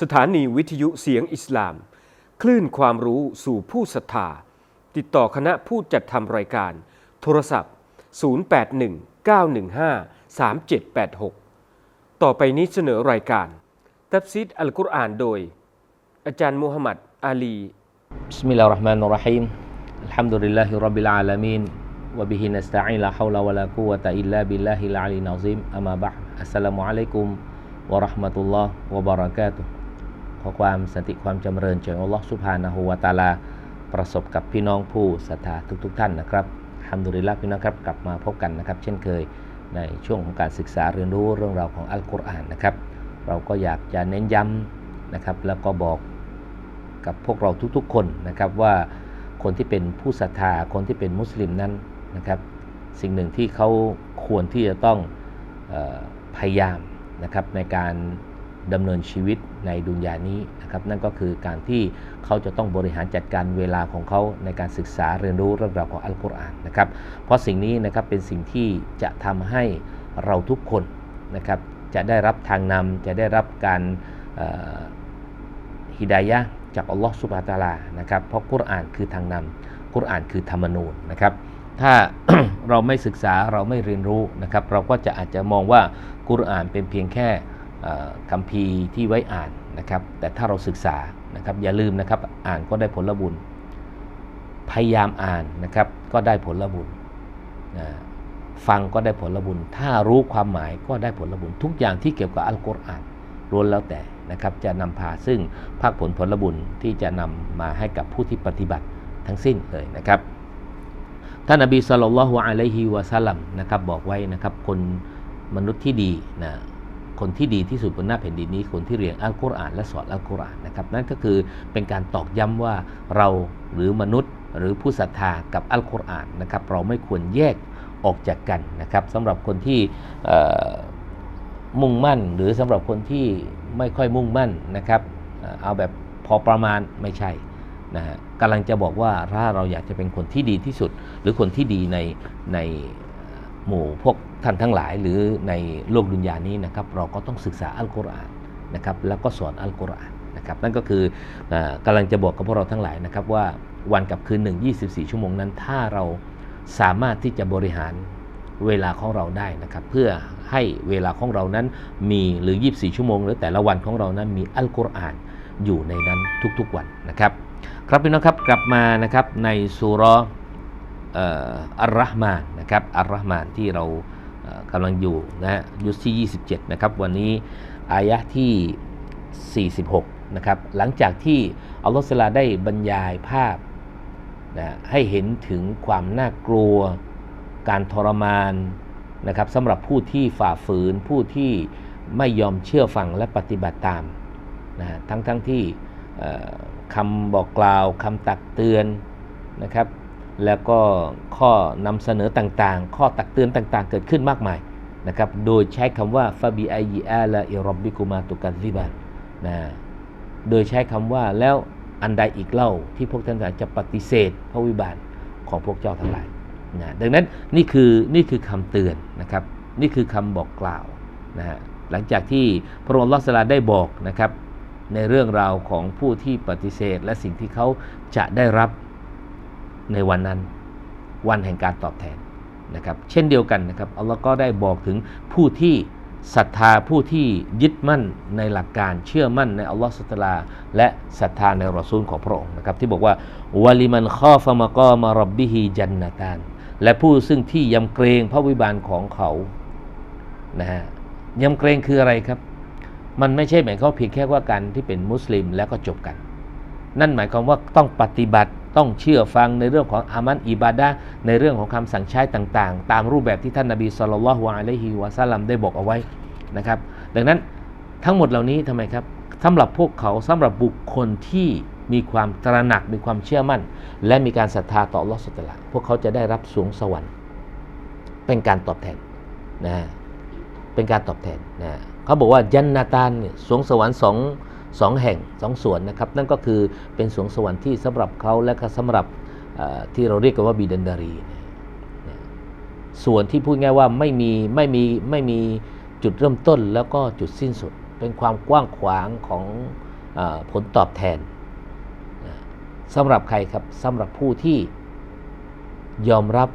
สถานีวิทยุเสียงอิสลาม คลื่นความรู้สู่ผู้ศรัทธา ติดต่อคณะผู้จัดทำรายการ โทรศัพท์ 0819153786 ต่อไปนี้เสนอรายการ ตับซิดอัลกุรอานโดย อาจารย์มูฮัมหมัดอาลี بسم الله الرحمن الرحيم الحمد لله رب العالمين وبه نستعين لا حول ولا قوة إلا بالله العلي العظيم أما بعد السلام عليكم ورحمة الله وبركاته อความสันติความจำเริญจากอัลลอฮฺสุบฮานะฮูวะตาลา ประสบกับพี่น้องผู้ศรัทธาทุกๆทท่านนะครับฮัมดุลิลละพี่น้องครับกลับมาพบกันนะครับ เช่นเคยในช่วงของการศึกษาเรียนรู้เรื่องราวของอัลกุรอานนะครับ เราก็อยากจะเน้นย้ำนะครับแล้วก็บอกกับพวกเราทุกๆ คนนะครับว่าคนที่เป็นผู้ศรัทธาคนที่เป็นมุสลิมนั้นนะครับ สิ่งหนึ่งที่เขาควรที่จะต้องออพยายามนะครับในการ ดำเนินชีวิตในดุนยานี้นะครับนั่นก็คือการที่เขาจะต้องบริหารจัดการเวลาของเขาในการศึกษาเรียนรู้เรื่องราวของอัลกุรอานนะครับเพราะสิ่งนี้นะครับเป็นสิ่งที่จะทำให้เราทุกคนนะครับจะได้รับทางนำจะได้รับการฮิดายะจากอัลลอฮฺสุบฮานะตะอาลานะครับเพราะกุรอานคือทางนำกุรอานคือธรรมนูญนะครับถ้าเราไม่ศึกษาเราไม่เรียนรู้นะครับ เราก็จะอาจจะมองว่ากุรอานเป็นเพียงแค่ คัมภีร์ที่ไว้อ่านนะครับ แต่ถ้าเราศึกษานะครับ อย่าลืมนะครับ อ่านก็ได้ผลบุญ พยายามอ่านนะครับ ก็ได้ผลบุญนะฟังก็ได้ผลบุญ ถ้ารู้ความหมายก็ได้ผลบุญ ทุกอย่างที่เกี่ยวกับอัลกุรอานล้วนแล้วแต่นะครับ จะนำพาซึ่งภาคผลผลบุญที่จะนำมาให้กับผู้ที่ปฏิบัติทั้งสิ้นเลยนะครับ ท่านนบีสุลต่านละฮ์อะลัยฮิวะสัลลัมนะครับบอกไว้นะครับ คนมนุษย์ที่ดีนะ คนที่ดีที่สุดบนหน้าแผ่นดินนี้ คนที่เรียนอัลกุรอาน และสอนอัลกุรอานนะครับนั่นก็คือเป็นการตอกย้ำว่าเราหรือมนุษย์หรือผู้ศรัทธากับอัลกุรอานนะครับเราไม่ควรแยกออกจากกันนะครับสำหรับคนที่มุ่งมั่น หรือสำหรับคนที่ไม่ค่อยมุ่งมั่นนะครับเอาแบบพอประมาณไม่ใช่นะฮะกำลังจะบอกว่าถ้าเราอยากจะเป็นคนที่ดีที่สุด หรือคนที่ดีในใน หมู่พวกท่านทั้งหลายหรือในโลกดุนยานี้นะครับเราก็ต้องศึกษาอัลกุรอานนะครับแล้วก็สอนอัลกุรอานนะครับนั่นก็คือออกำลังจะบอกกับพวกเราทั้งหลายนะครับว่าวันกับคืนหนึ่ง24 ชั่วโมงนั้น ถ้าเราสามารถที่จะบริหารเวลาของเราได้นะครับเพื่อให้เวลาของเรานั้นมีหรือ 24 ชั่วโมง หรือแต่ละวันของเรานั้นมีอัลกุรอานอยู่ในนั้นทุกๆวันนะครับ ครับพี่น้องครับกลับมานะครับในสุรา อัลรอฮ์มานนะครับอัลรอฮ์มานที่เรากำลังอยู่นะฮะยุสที่ 27 นะครับ วันนี้อายะที่ 46 นะครับ หลังจากที่อัลลอฮฺสลาได้บรรยายภาพนะให้เห็นถึงความน่ากลัว การทรมานนะครับสำหรับผู้ที่ฝ่าฝืนผู้ที่ไม่ยอมเชื่อฟังและปฏิบัติตามนะทั้งทั้งที่คำบอกกล่าวคำตักเตือนนะครับ แล้วก็ข้อนำเสนอต่างๆ ข้อตักเตือนต่างๆ เกิดขึ้นมากมายนะครับ โดยใช้คำว่าฟาบิอยีอาลาอิรอบบิกุมาตุกัซิบันนะโดยใช้คำว่าแล้วอันใดอีกเล่าที่พวกท่านจะปฏิเสธพระวิบาลของพวกเจ้าทั้งหลายนะดังนั้นนี่คือนี่คือคำเตือนนะครับ นี่คือคำบอกกล่าวนะฮะหลังจากที่พระองค์ลอสลาได้บอกนะครับในเรื่องราวของผู้ที่ปฏิเสธ และสิ่งที่เขาจะได้รับ ในวันนั้น วันแห่งการตอบแทนนะครับเช่นเดียวกันนะครับอัลลอฮ์ก็ได้บอกถึงผู้ที่ศรัทธาผู้ที่ยึดมั่นในหลักการเชื่อมั่นในอัลลอฮ์สุตลา และศรัทธาในรอซูลของพระองค์นะครับที่บอกว่าวะลิมันข้อฟะมะกอมารบบิฮีจันนตานและผู้ซึ่งที่ยำเกรงพระวิบาลของเขานะฮะยำเกรงคืออะไรครับ มันไม่ใช่หมายความเพียงแค่ว่าการที่เป็นมุสลิมแล้วก็จบกัน นั่นหมายความว่าต้องปฏิบัติ ต้องเชื่อฟังในเรื่องของอามันอิบาดะในเรื่องของคำสั่งใช้ต่างๆ ตามรูปแบบที่ท่านนบีสุลต่านละฮ์วะอะลัยฮิวะซัลลัมได้บอกเอาไว้นะครับดังนั้นทั้งหมดเหล่านี้ทำไมครับสำหรับพวกเขาสำหรับบุคคลที่มีความตระหนักมีความเชื่อมั่น และมีการศรัทธาต่อลอสุตลาพวกเขาจะได้รับสวงสวรรค์ เป็นการตอบแทนนะเป็นการตอบแทนนะเขาบอกว่ายันนาตานเนี่ยสวงสวรรค์สอง สองแห่งสองส่วนนะครับ นั่นก็คือเป็นสวงสวรรค์ที่สำหรับเขาและก็สำหรับที่เราเรียกกันว่าบีดันดารีส่วนที่พูดง่ายว่าไม่มีไม่มีไม่มีจุดเริ่มต้นแล้วก็จุดสิ้นสุด เป็นความกว้างขวางของอผลตอบแทนสำหรับใครครับสำหรับผู้ที่ยอมรับ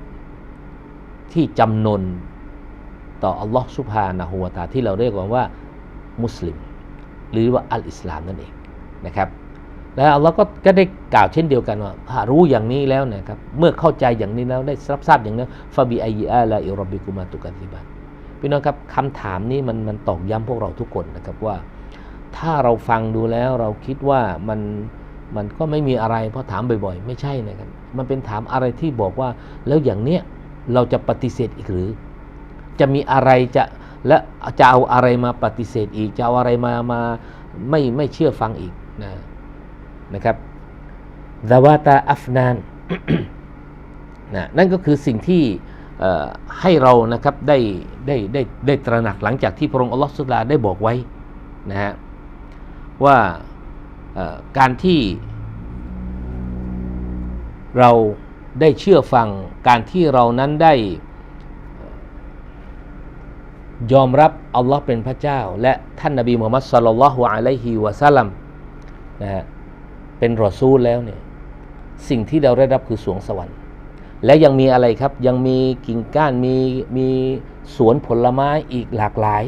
ที่จำนนต่ออัลลอฮ์สุภานะฮูวตาลาที่เราเรียกว่ามุสลิม หรือว่าอัลอิสลามนั่นเองนะครับและอัลลอฮ์ก็ก็ได้กล่าวเช่นเดียวกันว่าหารู้อย่างนี้แล้วนะครับเมื่อเข้าใจอย่างนี้แล้วได้รับทราบอย่างนี้ฟาบิอัยอาลาอิรบิกุมาตุกันซิบันพี่น้องครับคำถามนี้มันมันตอกย้ำพวกเราทุกคนนะครับว่า ถ้าเราฟังดูแล้วเราคิดว่ามันมันก็ไม่มีอะไรเพราะถามบ่อยๆ ไม่ใช่นะครับมันเป็นถามอะไรที่บอกว่า แล้วอย่างเนี้ยเราจะปฏิเสธอีกหรือ จะมีอะไรจะ และจะเอาอะไรมาปฏิเสธอีก จะเอาอะไรมามาไม่ไม่เชื่อฟังอีกนะนะครับดาวาตาอัฟนานนะนั่นก็คือสิ่งที่ให้เรานะครับได้ได้ได้ได้ตระหนักหลังจากที่พระองค์อัลลอฮฺสุลาได้บอกไว้นะฮะว่าการที่เราได้เชื่อฟังการที่เรานั้นได้ ยอมรับอัลลอฮ์เป็นพระเจ้า และท่านนบีมุฮัมมัดสลลัลลอฮุอะลัยฮิวะซัลลัมนะฮะเป็นรอซูลแล้วเนี่ยสิ่งที่เราได้รับคือสวงสวรรค์ และยังมีอะไรครับยังมีกิ่งก้านมีมีสวนผลไม้อีกหลากหลาย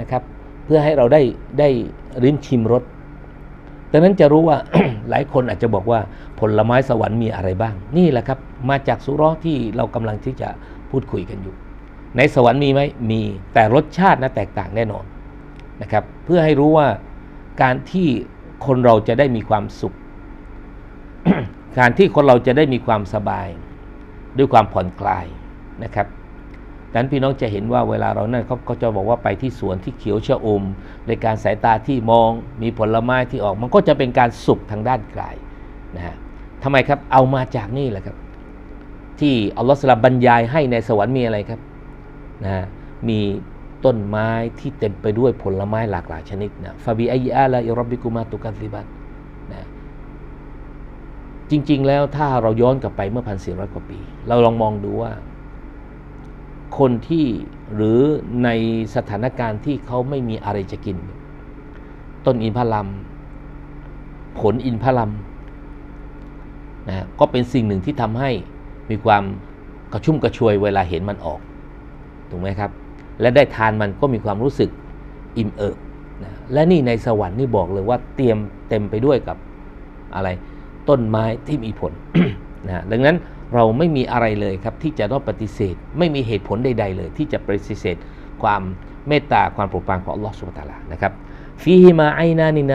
นะครับเพื่อให้เราได้ได้ริมชิมรสดังนั้นจะรู้ว่าหลายคนอาจจะบอกว่าผลไม้สวรรค์มีอะไรบ้าง นี่แหละครับมาจากสุรที่เรากำลังที่จะพูดคุยกันอยู่ ในสวรรค์มีไหมมีแต่รสชาตินะแตกต่างแน่นอนนะครับเพื่อให้รู้ว่าการที่คนเราจะได้มีความสุข การที่คนเราจะได้มีความสบาย ด้วยความผ่อนคลายนะครับดังนั้นพี่น้องจะเห็นว่าเวลาเรานั่นเขาก็จะบอกว่าไปที่สวนที่เขียวชะอมในการสายตาที่มองมีผลไม้ที่ออก มันก็จะเป็นการสุขทางด้านกายนะฮะทำไมครับเอามาจากนี่แหละครับ ที่อัลลอฮฺสลับบรรยายให้ในสวรรค์มีอะไรครับ นะมีต้นไม้ที่เต็มไปด้วยผลไม้หลากหลายชนิดนะฟาบิอัยอาลาอิรบบิกุมาตุกันซิบันนะจริง ๆ แล้วถ้าเราย้อนกลับไปเมื่อพันสี่ร้อยกว่าปี เราลองมองดูว่า คนที่หรือในสถานการณ์ที่เขาไม่มีอะไรจะกิน ต้นอินทผลัม ผลอินทผลัมนะก็เป็นสิ่งหนึ่งที่ทำให้มีความกระชุ่มกระชวยเวลาเห็นมันออก ถูกไหมครับ และได้ทานมันก็มีความรู้สึกอิ่มเอิบนะและนี่ในสวรรค์นี่บอกเลยว่าเตรียมเต็มไปด้วยกับอะไรต้นไม้ที่มีผลนะดังนั้นเราไม่มีอะไรเลยครับที่จะต้องปฏิเสธ ไม่มีเหตุผลใด ๆ เลย ที่จะปฏิเสธ ความเมตตาความโปรดปรานของอัลลอฮฺสุบตาลานะครับฟีฮิมาไอนานิน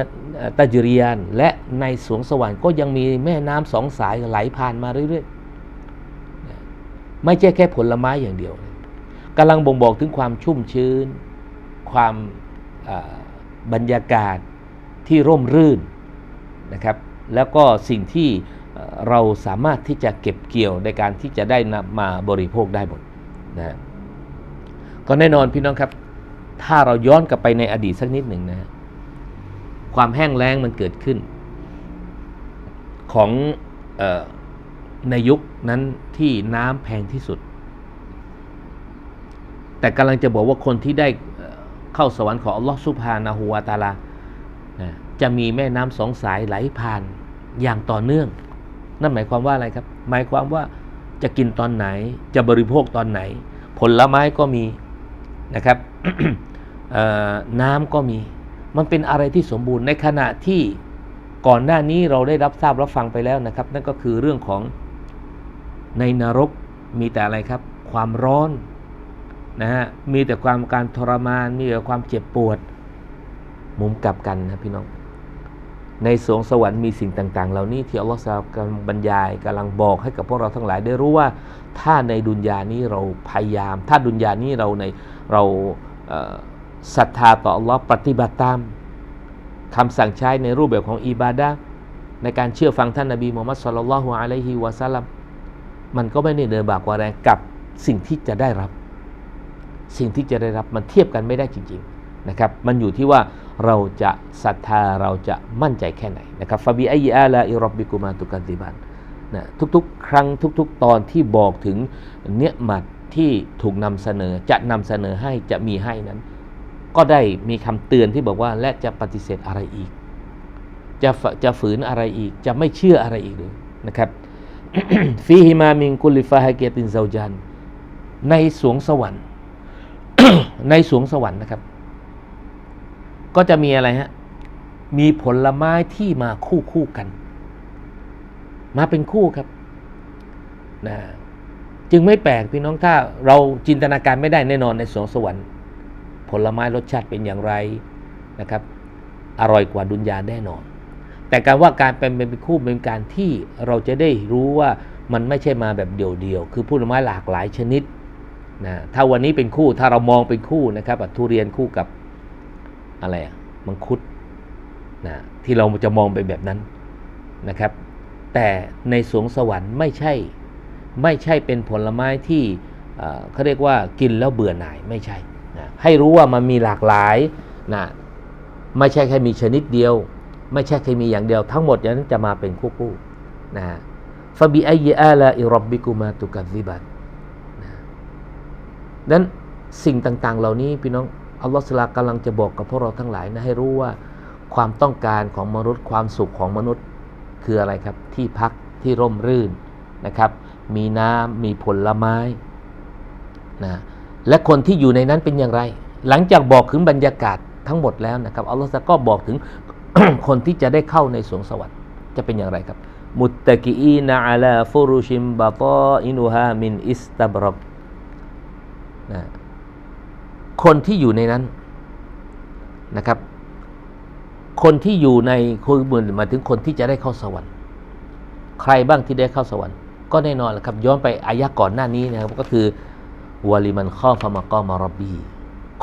ตาจริยานและในสวงสวรรค์ก็ยังมีแม่น้ำสองสายไหลผ่านมาเรื่อยๆ ไม่ใช่แค่ผลไม้อย่างเดียว กำลังบ่งบอกถึงความชุ่มชื้น ความบรรยากาศที่ร่มรื่นนะครับ แล้วก็สิ่งที่เราสามารถที่จะเก็บเกี่ยวในการที่จะได้นำมาบริโภคได้หมดนะก็แน่นอนพี่น้องครับ ถ้าเราย้อนกลับไปในอดีตสักนิดหนึ่งนะความแห้งแล้งมันเกิดขึ้น ของออในยุคนั้นที่น้ำแพงที่สุด แต่กำลังจะบอกว่าคนที่ได้เข้าสวรรค์ของอัลลอฮฺสุบฮานาหูวาตาลานะจะมีแม่น้ำสองสายไหลผ่านอย่างต่อเนื่อง นั่นหมายความว่าอะไรครับ หมายความว่าจะกินตอนไหนจะบริโภคตอนไหน ผลไม้ก็มีนะครับน้ำก็มี มันเป็นอะไรที่สมบูรณ์ในขณะที่ก่อนหน้านี้เราได้รับทราบรับฟังไปแล้วนะครับ นั่นก็คือเรื่องของในนรกมีแต่อะไรครับ ความร้อน นะฮะมีแต่ความการทรมาน มีแต่ความเจ็บปวด มุมกลับกันนะพี่น้อง ในสวงสวรรค์มีสิ่งต่าง ๆ เหล่านี้ที่อัลลอฮฺกำลังบรรยายกำลังบอกให้กับพวกเราทั้งหลายได้รู้ว่าถ้าในดุนยานี้เราพยายาม ถ้าดุนยานี้เราในเราศรัทธาต่ออัลลอฮ์ปฏิบัติตามคำสั่งใช้ในรูปแบบของอิบาดะในการเชื่อฟังท่านนบีมูฮัมมัดสุลลัลลอฮุอะลัยฮิวะซัลลัมมันก็ไม่ได้เดินบากว่าแรงกับสิ่งที่จะได้รับ สิ่งที่จะได้รับมันเทียบกันไม่ได้จริงๆนะครับมันอยู่ที่ว่าเราจะศรัทธาเราจะมั่นใจแค่ไหนนะครับฟาบีอัยอาลาอิรับบิกุมาตุกันติบันนะทุกๆ ครั้งทุก ๆ ตอนที่บอกถึงเนื้อหมัดที่ถูกนำเสนอจะนำเสนอให้จะมีให้นั้น ก็ได้มีคำเตือนที่บอกว่าและจะปฏิเสธอะไรอีก จะจะฝืนอะไรอีก จะไม่เชื่ออะไรอีกหรือนะครับฟีฮิมามิงกุลิฟาฮเกตินเซาจันในสวงสวรรค์ ในสวงสวรรค์นะครับ ก็จะมีอะไรฮะ มีผลไม้ที่มาคู่คู่กัน มาเป็นคู่ครับนะจึงไม่แปลกพี่น้องถ้าเราจินตนาการไม่ได้แน่นอนในสวงสวรรค์ ผลไม้รสชาติเป็นอย่างไรนะครับ อร่อยกว่าดุนยาแน่นอน แต่การว่าการเป็นเป็นคู่เป็นการที่เราจะได้รู้ว่ามันไม่ใช่มาแบบเดี่ยวๆคือผลไม้หลากหลายชนิด นะถ้าวันนี้เป็นคู่ถ้าเรามองเป็นคู่นะครับทุเรียนคู่กับอะไรอะมังคุดนะที่เราจะมองไปแบบนั้นนะครับ แต่ในสวงสวรรค์ไม่ใช่ไม่ใช่เป็นผลไม้ที่เขาเรียกว่ากินแล้วเบื่อหน่ายไม่ใช่นะให้รู้ว่ามันมีหลากหลายนะไม่ใช่แค่มีชนิดเดียว ไม่ใช่แค่มีอย่างเดียวทั้งหมดนั้นจะมาเป็นคู่คู่นะฟบิอัยอาลาอิรบบิกุมาตุกัซิบัน นั้นสิ่งต่างๆ เหล่านี้พี่น้องอัลลอฮฺสลากำลังจะบอกกับพวกเราทั้งหลายนะให้รู้ว่าความต้องการของมนุษย์ความสุขของมนุษย์คืออะไรครับ ที่พักที่ร่มรื่นนะครับ มีน้ำมีผลไม้นะและคนที่อยู่ในนั้นเป็นอย่างไร หลังจากบอกถึงบรรยากาศทั้งหมดแล้วนะครับอัลลอฮฺก็บอกถึงคนที่จะได้เข้าในสวงสวรรค์จะเป็นอย่างไรครับมุตตะกีอีนอาลาฟุรุชิมบะตออินุฮามินอิสตับรบ นะคนที่อยู่ในนั้นนะครับ คนที่อยู่ในคือเหมือมายถึงคนที่จะได้เข้าสวรรค์ ใครบ้างที่ได้เข้าสวรรค์ ก็แน่นอนแหละครับ ย้อนไปอายะก่อนหน้านี้นะครับ ก็คือวาลิมันข้อฟะมะกอมารบบี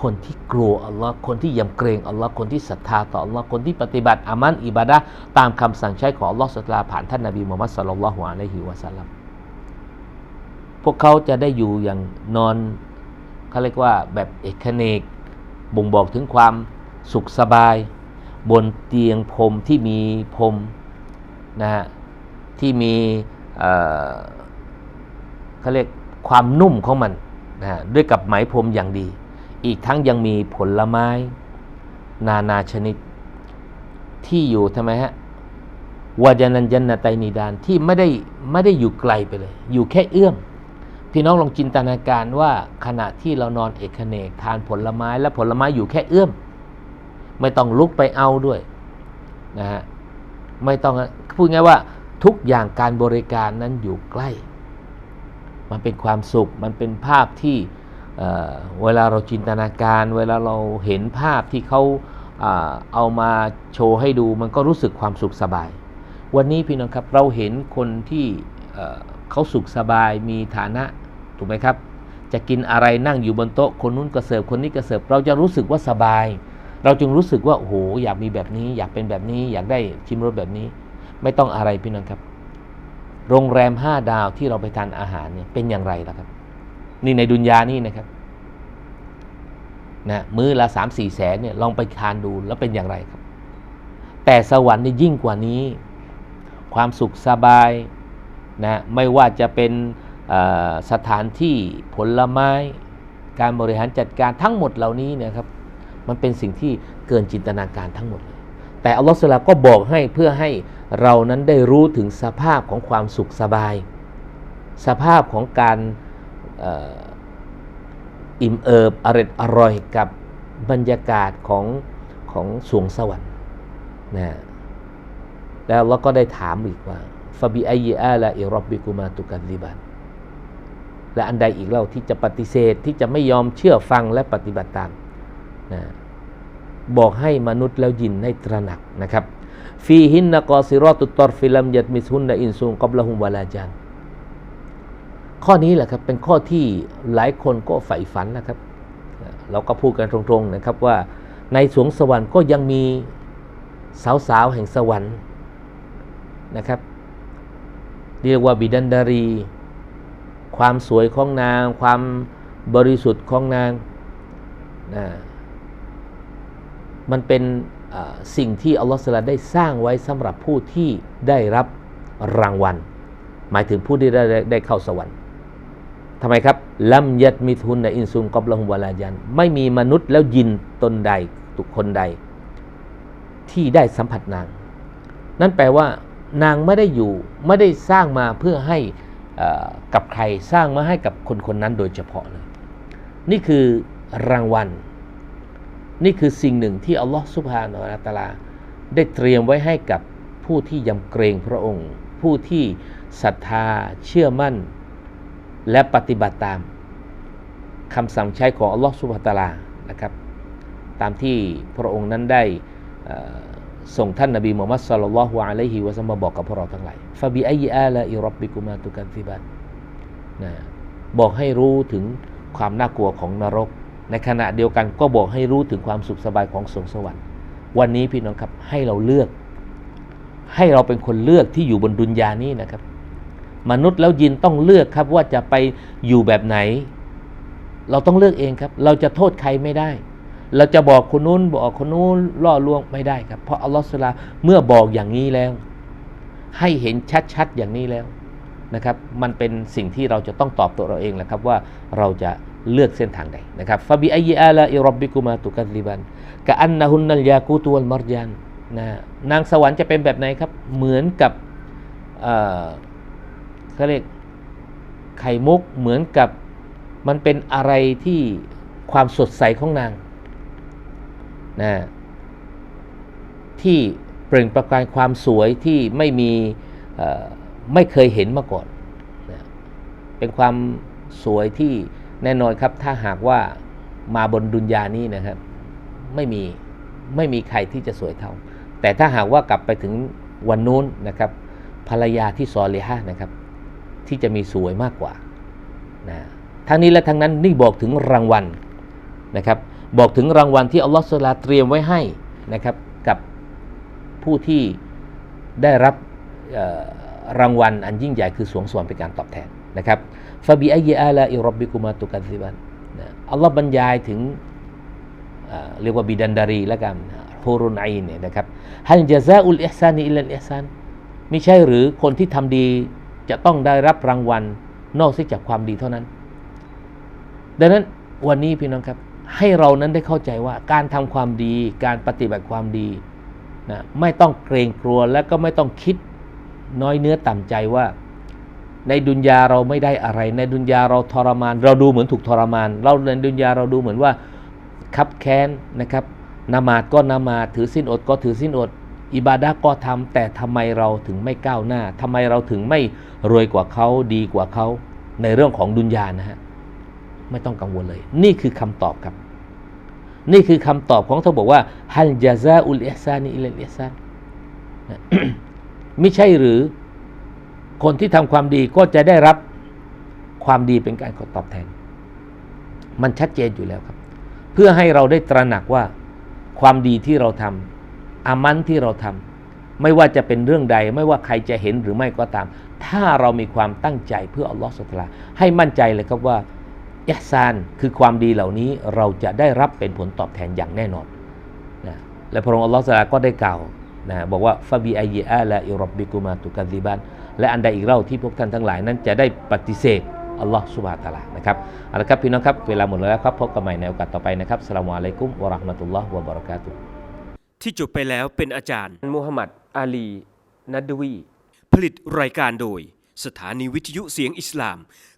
คนที่กลัวอัลลอฮ์คนที่ยำเกรงอัลลอฮ์คนที่ศรัทธาต่ออัลลอฮ์คนที่ปฏิบัติอามันอิบาดะตามคำสั่งใช้ของอัลลอฮ์สุลาผ่านท่านนบีมุฮัมมัดสัลลัลลอฮุอะลัยฮิวะสัลลัมพวกเขาจะได้อยู่อย่างนอน เขาเรียกว่าแบบเอกเนกบ่งบอกถึงความสุขสบาย บนเตียงพรมที่มีพรมนะฮะที่มีเขาเรียกความนุ่มของมันนะฮะด้วยกับไหมพรมอย่างดี อีกทั้งยังมีผลไม้ นานาชนิด ที่อยู่ทำไมฮะวาจานันยันนาไตนิดานที่ไม่ได้ไม่ได้อยู่ไกลไปเลย อยู่แค่เอื้อม พี่น้องลองจินตนาการว่าขณะที่เรานอนเอกเนกทานผลไม้และผลไม้อยู่แค่เอื้อม ไม่ต้องลุกไปเอาด้วยนะฮะไม่ต้องพูดง่ายว่าทุกอย่างการบริการนั้นอยู่ใกล้ มันเป็นความสุขมันเป็นภาพที่เเวลาเราจินตนาการ เวลาเราเห็นภาพที่เขาเอามาโชว์ให้ดูมันก็รู้สึกความสุขสบาย วันนี้พี่น้องครับเราเห็นคนที่เขาสุขสบายมีฐานะ ถูกไหมครับ จะกินอะไรนั่งอยู่บนโต๊ะคนนู้นก็เสิร์ฟคนนี้ก็เสิร์ฟเราจะรู้สึกว่าสบาย เราจึงรู้สึกว่าโอ้โหอยากมีแบบนี้ อยากเป็นแบบนี้ อยากได้ชิมรสแบบนี้ ไม่ต้องอะไรพี่น้องครับ โรงแรมห้าดาวที่เราไปทานอาหารเนี่ยเป็นอย่างไรล่ะครับ นี่ในดุนยานี่นะครับนะมื้อละสามสี่แสนเนี่ยลองไปทานดูแล้วเป็นอย่างไรครับ แต่สวรรค์นี่ยิ่งกว่านี้ ความสุขสบายนะไม่ว่าจะเป็น สถานที่ผลไม้ การบริหารจัดการทั้งหมดเหล่านี้เนะครับ มันเป็นสิ่งที่เกินจินตนาการทั้งหมด แต่อัลลอฮฺสุลาก็บอกให้เพื่อให้เรานั้นได้รู้ถึงสภาพของความสุขสบาย สภาพของการอิ่มเอิบอร่อยอร่อยกับบรรยากาศของของสวงสวรรค์นะแล้วเราก็ได้ถามอีกว่าฟาบิอัยอาลาอิรับบิกุมาตุกันดิบัน และอันใดอีกเล่าที่จะปฏิเสธที่จะไม่ยอมเชื่อฟังและปฏิบัติตามนะบอกให้มนุษย์แล้วยินให้ตระหนักนะครับฟีหินนกอซิรอตุตอรฟิลัมยัดมิสุนนอินซูงกับละหุมวาลาจันข้อนี้แหละครับเป็นข้อที่หลายคนก็ใฝ่ฝันนะครับ เราก็พูดกันตรงๆนะครับว่าในสวงสวรรค์ก็ยังมีสาวๆแห่งสวรรค์นะครับ เรียกว่าบิดันดารี ความสวยของนาง ความบริสุทธิ์ของนางนะมันเป็นสิ่งที่อัลลอฮฺสลาได้สร้างไว้สำหรับผู้ที่ได้รับรางวัล หมายถึงผู้ที่ได้ได้เข้าสวรรค์ทำไมครับลัมยัดมิทุนในอินซุมกอบละฮุมวะลายัน ไม่มีมนุษย์แล้วยินตนใดตุกคนใด ที่ได้สัมผัสนาง นั่นแปลว่านางไม่ได้อยู่ไม่ได้สร้างมาเพื่อให้ กับใครสร้างมาให้กับคนคนนั้นโดยเฉพาะเลย นี่คือรางวัล นี่คือสิ่งหนึ่งที่อัลลอฮฺสุบฮานาอัลตะลา ได้เตรียมไว้ให้กับผู้ที่ยำเกรงพระองค์ ผู้ที่ศรัทธาเชื่อมั่น และปฏิบัติตามคำสั่งใช้ของอัลลอฮฺสุบฮานะตะอาลานะครับ ตามที่พระองค์นั้นได้อ่อ ส่งท่านนบีมุฮัมมัดสัลลัลลอฮุอะลัยฮิวะซัลลัมบอกกับพวกเราทั้งหลายฟาบิอัยอาลาอิรับบิกุมาตุกันซิบันนะบอกให้รู้ถึงความน่ากลัวของนรก ในขณะเดียวกันก็บอกให้รู้ถึงความสุขสบายของสวงสวรรค์ วันนี้พี่น้องครับให้เราเลือก ให้เราเป็นคนเลือกที่อยู่บนดุนยานี้นะครับ มนุษย์แล้วยินต้องเลือกครับว่าจะไปอยู่แบบไหน เราต้องเลือกเองครับ เราจะโทษใครไม่ได้ เราจะบอกคนนู้นบอกคนนู้นล่อลวงไม่ได้ครับ เพราะอัลลอฮฺสุลาเมื่อบอกอย่างนี้แล้ว ให้เห็นชัดๆอย่างนี้แล้วนะครับมันเป็นสิ่งที่เราจะต้องตอบตัวเราเองแหละครับว่าเราจะเลือกเส้นทางใดนะครับฟาบิอัยอาลาอิรบบิกุมาตุกัซิบันกะอันนะฮุนนัลยากูตุวัลมารยานนะนางสวรรค์จะเป็นแบบไหนครับ เหมือนกับเขาเรียกไข่มุกเหมือนกับมันเป็นอะไรที่ความสดใสของนาง นะที่เปล่งประกายความสวยที่ไม่มีไม่เคยเห็นมาก่อนนะเป็นความสวยที่แน่นอนครับ ถ้าหากว่ามาบนดุนยานี้นะครับ ไม่มีไม่มีใครที่จะสวยเท่า แต่ถ้าหากว่ากลับไปถึงวันนู้นนะครับ ภรรยาที่ซอเลฮะนะครับ ที่จะมีสวยมากกว่านะทั้งนี้และทั้งนั้นนี่บอกถึงรางวัลนะครับ บอกถึงรางวัลที่อัลลอฮฺสุลตาเตรียมไว้ให้นะครับกับผู้ที่ได้รับรางวัลอันยิ่งใหญ่คือสวงสวรรค์เป็นการตอบแทนนะครับฟาบิอัยอาลาอิรบบิกุมาตุกัซิบันอัลลอฮ์บรรยายถึงเรียกว่าบิดันดารีแล้วกันฮูรุนไอน์เนี่ยนะครับฮันจาซาอุลอิฮซานีอิลลัลอิฮซานไม่ใช่หรือคนที่ทำดีจะต้องได้รับรางวัลนอกจากความดีเท่านั้น ดังนั้นวันนี้พี่น้องครับ ให้เรานั้นได้เข้าใจว่าการทำความดี การปฏิบัติความดีนะไม่ต้องเกรงกลัวและก็ไม่ต้องคิดน้อยเนื้อต่ำใจว่า ในดุนยาเราไม่ได้อะไร ในดุนยาเราทรมาน เราดูเหมือนถูกทรมาน เราในดุนยาเราดูเหมือนว่าคับแค้นนะครับนามาดก็นามาดถือสิ้นอดก็ถือสิ้นอด อิบาดะห์ก็ทำแต่ทำไมเราถึงไม่ก้าวหน้าทำไมเราถึงไม่รวยกว่าเขาดีกว่าเขาในเรื่องของดุนยานะฮะ ไม่ต้องกังวลเลย นี่คือคำตอบครับ นี่คือคำตอบของเขาบอกว่าฮัลจาซาอุลอิฮซานีอิลลอิฮซานะไม่ใช่หรือคนที่ทำความดีก็จะได้รับความดีเป็นการตอบแทน มันชัดเจนอยู่แล้วครับ เพื่อให้เราได้ตระหนักว่าความดีที่เราทำอามันที่เราทำไม่ว่าจะเป็นเรื่องใด ไม่ว่าใครจะเห็นหรือไม่ก็ตาม ถ้าเรามีความตั้งใจเพื่ออัลลอฮฺสุลตาให้มั่นใจเลยครับว่า อิฮซานคือความดีเหล่านี้เราจะได้รับเป็นผลตอบแทนอย่างแน่นอนนะและพระองค์อัลลอฮฺสลาก็ได้กล่าวนะบอกว่าฟาบีอัยอาลาอิรบบิกุมาตุกัซิบันและอันใดอีกเล่าที่พวกท่านทั้งหลายนั้นจะได้ปฏิเสธอัลลอฮฺสุบฮาตะอาลานะครับเอาละครับพี่น้องครับเวลาหมดแล้วครับพบกันใหม่ในโอกาสต่อไปนะครับสลามอะลัยกุมวะราะห์มะตุลลอฮ์วะบะเราะกาตุที่จบไปแล้วเป็นอาจารย์มูฮัมหมัดอาลีนัดวีผลิตรายการโดย สถานีวิทยุเสียงอิสลาม